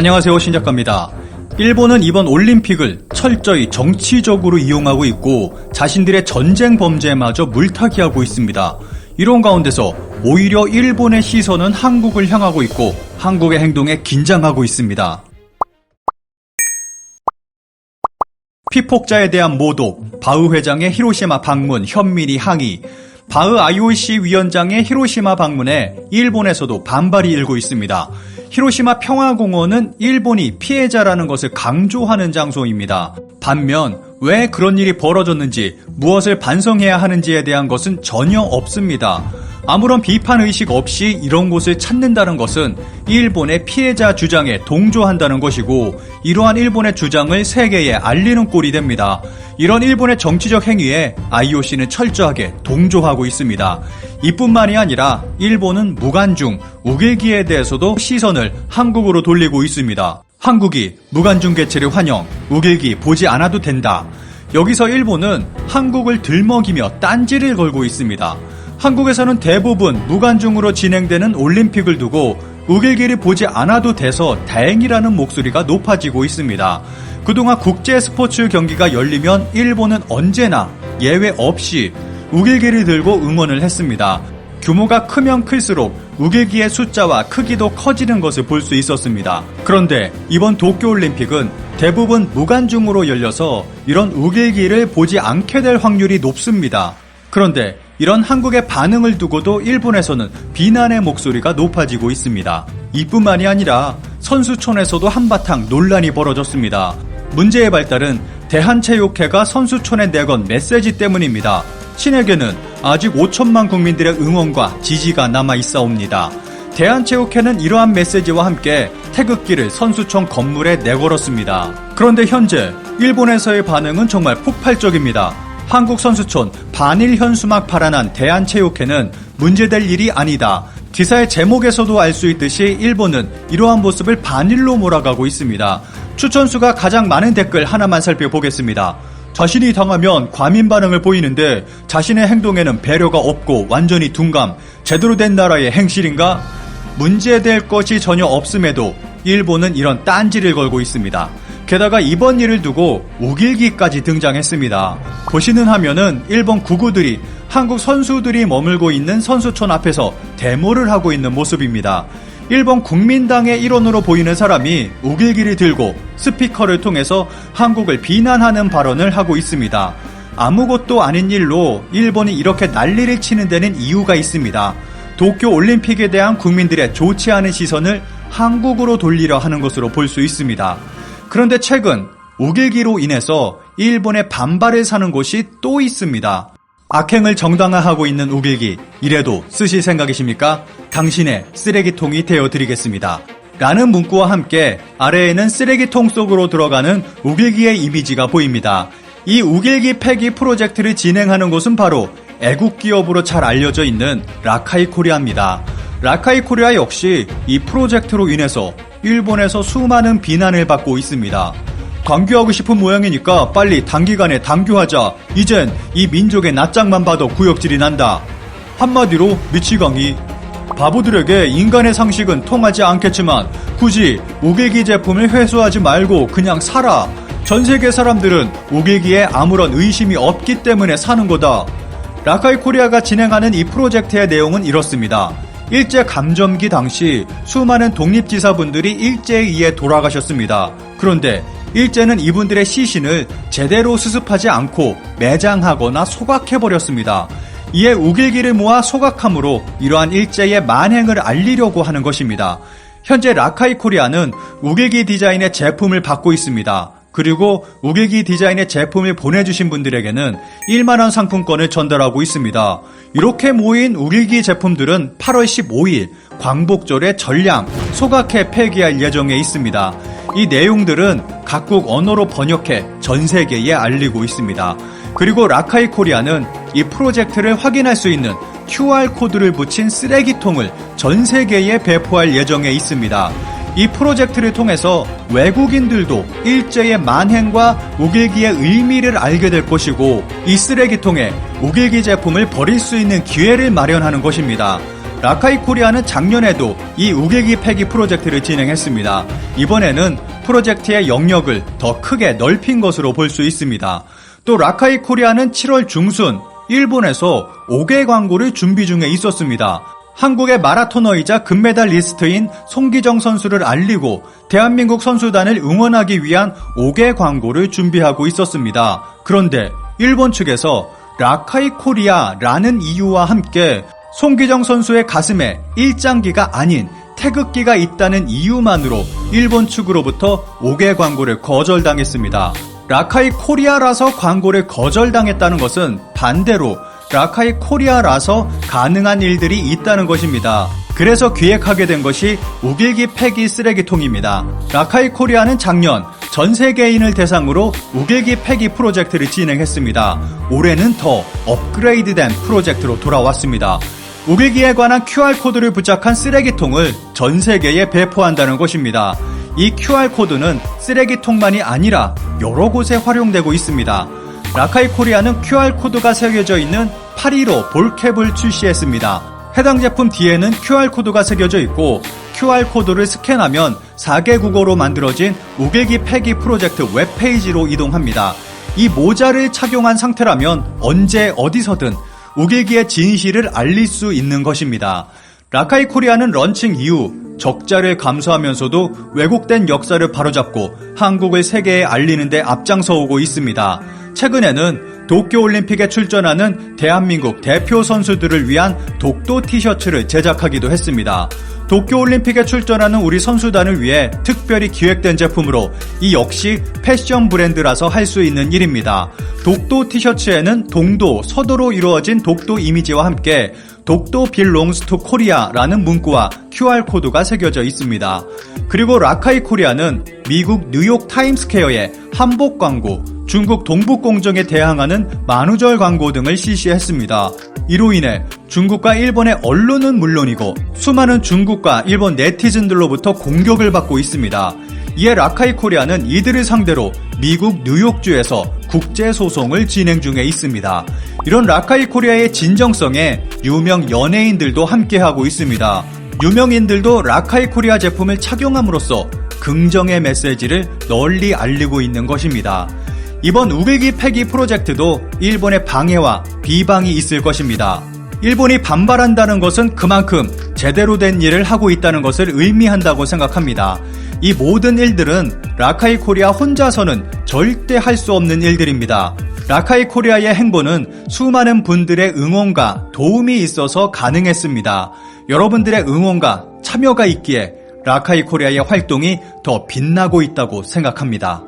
안녕하세요 신작가입니다. 일본은 이번 올림픽을 철저히 정치적으로 이용하고 있고 자신들의 전쟁 범죄마저 물타기하고 있습니다. 이런 가운데서 오히려 일본의 시선은 한국을 향하고 있고 한국의 행동에 긴장하고 있습니다. 피폭자에 대한 모독, 바흐 회장의 히로시마 방문, 현민이 항의, 바흐 IOC 위원장의 히로시마 방문에 일본에서도 반발이 일고 있습니다. 히로시마 평화공원은 일본이 피해자라는 것을 강조하는 장소입니다. 반면 왜 그런 일이 벌어졌는지 무엇을 반성해야 하는지에 대한 것은 전혀 없습니다. 아무런 비판 의식 없이 이런 곳을 찾는다는 것은 일본의 피해자 주장에 동조한다는 것이고 이러한 일본의 주장을 세계에 알리는 꼴이 됩니다. 이런 일본의 정치적 행위에 IOC는 철저하게 동조하고 있습니다. 이뿐만이 아니라 일본은 무관중, 우길기에 대해서도 시선을 한국으로 돌리고 있습니다. 한국이 무관중 개최를 환영, 우길기 보지 않아도 된다. 여기서 일본은 한국을 들먹이며 딴지를 걸고 있습니다. 한국에서는 대부분 무관중으로 진행되는 올림픽을 두고 우길기를 보지 않아도 돼서 다행이라는 목소리가 높아지고 있습니다. 그동안 국제 스포츠 경기가 열리면 일본은 언제나 예외 없이 우길기를 들고 응원을 했습니다. 규모가 크면 클수록 우길기의 숫자와 크기도 커지는 것을 볼 수 있었습니다. 그런데 이번 도쿄올림픽은 대부분 무관중으로 열려서 이런 우길기를 보지 않게 될 확률이 높습니다. 그런데 이런 한국의 반응을 두고도 일본에서는 비난의 목소리가 높아지고 있습니다. 이뿐만이 아니라 선수촌에서도 한바탕 논란이 벌어졌습니다. 문제의 발달은 대한체육회가 선수촌에 내건 메시지 때문입니다. 신에게는 아직 5천만 국민들의 응원과 지지가 남아 있사옵니다. 대한체육회는 이러한 메시지와 함께 태극기를 선수촌 건물에 내걸었습니다. 그런데 현재 일본에서의 반응은 정말 폭발적입니다. 한국 선수촌 반일 현 수막 발언한 대한체육회는 문제될 일이 아니다. 기사의 제목에서도 알 수 있듯이 일본은 이러한 모습을 반일로 몰아가고 있습니다. 추천수가 가장 많은 댓글 하나만 살펴보겠습니다. 자신이 당하면 과민 반응을 보이는데 자신의 행동에는 배려가 없고 완전히 둔감, 제대로 된 나라의 행실인가? 문제될 것이 전혀 없음에도 일본은 이런 딴지를 걸고 있습니다. 게다가 이번 일을 두고 우길기까지 등장했습니다. 보시는 화면은 일본 구구들이 한국 선수들이 머물고 있는 선수촌 앞에서 데모를 하고 있는 모습입니다. 일본 국민당의 일원으로 보이는 사람이 우길기를 들고 스피커를 통해서 한국을 비난하는 발언을 하고 있습니다. 아무것도 아닌 일로 일본이 이렇게 난리를 치는 데는 이유가 있습니다. 도쿄 올림픽에 대한 국민들의 좋지 않은 시선을 한국으로 돌리려 하는 것으로 볼 수 있습니다. 그런데 최근 우길기로 인해서 일본의 반발을 사는 곳이 또 있습니다. 악행을 정당화하고 있는 우길기, 이래도 쓰실 생각이십니까? 당신의 쓰레기통이 되어드리겠습니다. 라는 문구와 함께 아래에는 쓰레기통 속으로 들어가는 우길기의 이미지가 보입니다. 이 우길기 폐기 프로젝트를 진행하는 곳은 바로 애국 기업으로 잘 알려져 있는 라카이 코리아입니다. 라카이 코리아 역시 이 프로젝트로 인해서 일본에서 수많은 비난을 받고 있습니다. 당규하고 싶은 모양이니까 빨리 단기간에 당규하자. 이젠 이 민족의 낯짝만 봐도 구역질이 난다. 한마디로 미치광이 바보들에게 인간의 상식은 통하지 않겠지만 굳이 우길기 제품을 회수하지 말고 그냥 사라. 전 세계 사람들은 우길기에 아무런 의심이 없기 때문에 사는 거다. 라카이 코리아가 진행하는 이 프로젝트의 내용은 이렇습니다. 일제 감점기 당시 수많은 독립지사분들이 일제에 의해 돌아가셨습니다. 그런데 일제는 이분들의 시신을 제대로 수습하지 않고 매장하거나 소각해버렸습니다. 이에 우길기를 모아 소각함으로 이러한 일제의 만행을 알리려고 하는 것입니다. 현재 라카이 코리아는 우길기 디자인의 제품을 받고 있습니다. 그리고 우길기 디자인의 제품을 보내주신 분들에게는 1만원 상품권을 전달하고 있습니다. 이렇게 모인 우길기 제품들은 8월 15일 광복절에 전량 소각해 폐기할 예정에 있습니다. 이 내용들은 각국 언어로 번역해 전 세계에 알리고 있습니다. 그리고 라카이 코리아는 이 프로젝트를 확인할 수 있는 QR코드를 붙인 쓰레기통을 전 세계에 배포할 예정에 있습니다. 이 프로젝트를 통해서 외국인들도 일제의 만행과 우길기의 의미를 알게 될 것이고 이 쓰레기통에 우길기 제품을 버릴 수 있는 기회를 마련하는 것입니다. 라카이 코리아는 작년에도 이 우길기 폐기 프로젝트를 진행했습니다. 이번에는 프로젝트의 영역을 더 크게 넓힌 것으로 볼 수 있습니다. 또 라카이 코리아는 7월 중순 일본에서 5개 광고를 준비 중에 있었습니다. 한국의 마라토너이자 금메달 리스트인 송기정 선수를 알리고 대한민국 선수단을 응원하기 위한 5개 광고를 준비하고 있었습니다. 그런데 일본 측에서 라카이 코리아라는 이유와 함께 송기정 선수의 가슴에 일장기가 아닌 태극기가 있다는 이유만으로 일본 측으로부터 5개 광고를 거절당했습니다. 라카이 코리아라서 광고를 거절당했다는 것은 반대로 라카이 코리아라서 가능한 일들이 있다는 것입니다. 그래서 기획하게 된 것이 우길기 폐기 쓰레기통입니다. 라카이 코리아는 작년 전 세계인을 대상으로 우길기 폐기 프로젝트를 진행했습니다. 올해는 더 업그레이드된 프로젝트로 돌아왔습니다. 우길기에 관한 QR코드를 부착한 쓰레기통을 전 세계에 배포한다는 것입니다. 이 QR코드는 쓰레기통만이 아니라 여러 곳에 활용되고 있습니다. 라카이 코리아는 QR코드가 새겨져 있는 815 볼캡을 출시했습니다. 해당 제품 뒤에는 QR코드가 새겨져 있고 QR코드를 스캔하면 4개 국어로 만들어진 우길기 폐기 프로젝트 웹페이지로 이동합니다. 이 모자를 착용한 상태라면 언제 어디서든 우길기의 진실을 알릴 수 있는 것입니다. 라카이 코리아는 런칭 이후 적자를 감수하면서도 왜곡된 역사를 바로잡고 한국을 세계에 알리는데 앞장서 오고 있습니다. 최근에는 도쿄올림픽에 출전하는 대한민국 대표 선수들을 위한 독도 티셔츠를 제작하기도 했습니다. 도쿄올림픽에 출전하는 우리 선수단을 위해 특별히 기획된 제품으로 이 역시 패션 브랜드라서 할 수 있는 일입니다. 독도 티셔츠에는 동도, 서도로 이루어진 독도 이미지와 함께 독도 빌롱스 투 코리아라는 문구와 QR코드가 새겨져 있습니다. 그리고 라카이 코리아는 미국 뉴욕 타임스퀘어의 한복 광고, 중국 동북공정에 대항하는 만우절 광고 등을 실시했습니다. 이로 인해 중국과 일본의 언론은 물론이고 수많은 중국과 일본 네티즌들로부터 공격을 받고 있습니다. 이에 라카이 코리아는 이들을 상대로 미국 뉴욕주에서 국제 소송을 진행 중에 있습니다. 이런 라카이 코리아의 진정성에 유명 연예인들도 함께하고 있습니다. 유명인들도 라카이 코리아 제품을 착용함으로써 긍정의 메시지를 널리 알리고 있는 것입니다. 이번 우길기 폐기 프로젝트도 일본의 방해와 비방이 있을 것입니다. 일본이 반발한다는 것은 그만큼 제대로 된 일을 하고 있다는 것을 의미한다고 생각합니다. 이 모든 일들은 라카이 코리아 혼자서는 절대 할 수 없는 일들입니다. 라카이 코리아의 행보는 수많은 분들의 응원과 도움이 있어서 가능했습니다. 여러분들의 응원과 참여가 있기에 라카이 코리아의 활동이 더 빛나고 있다고 생각합니다.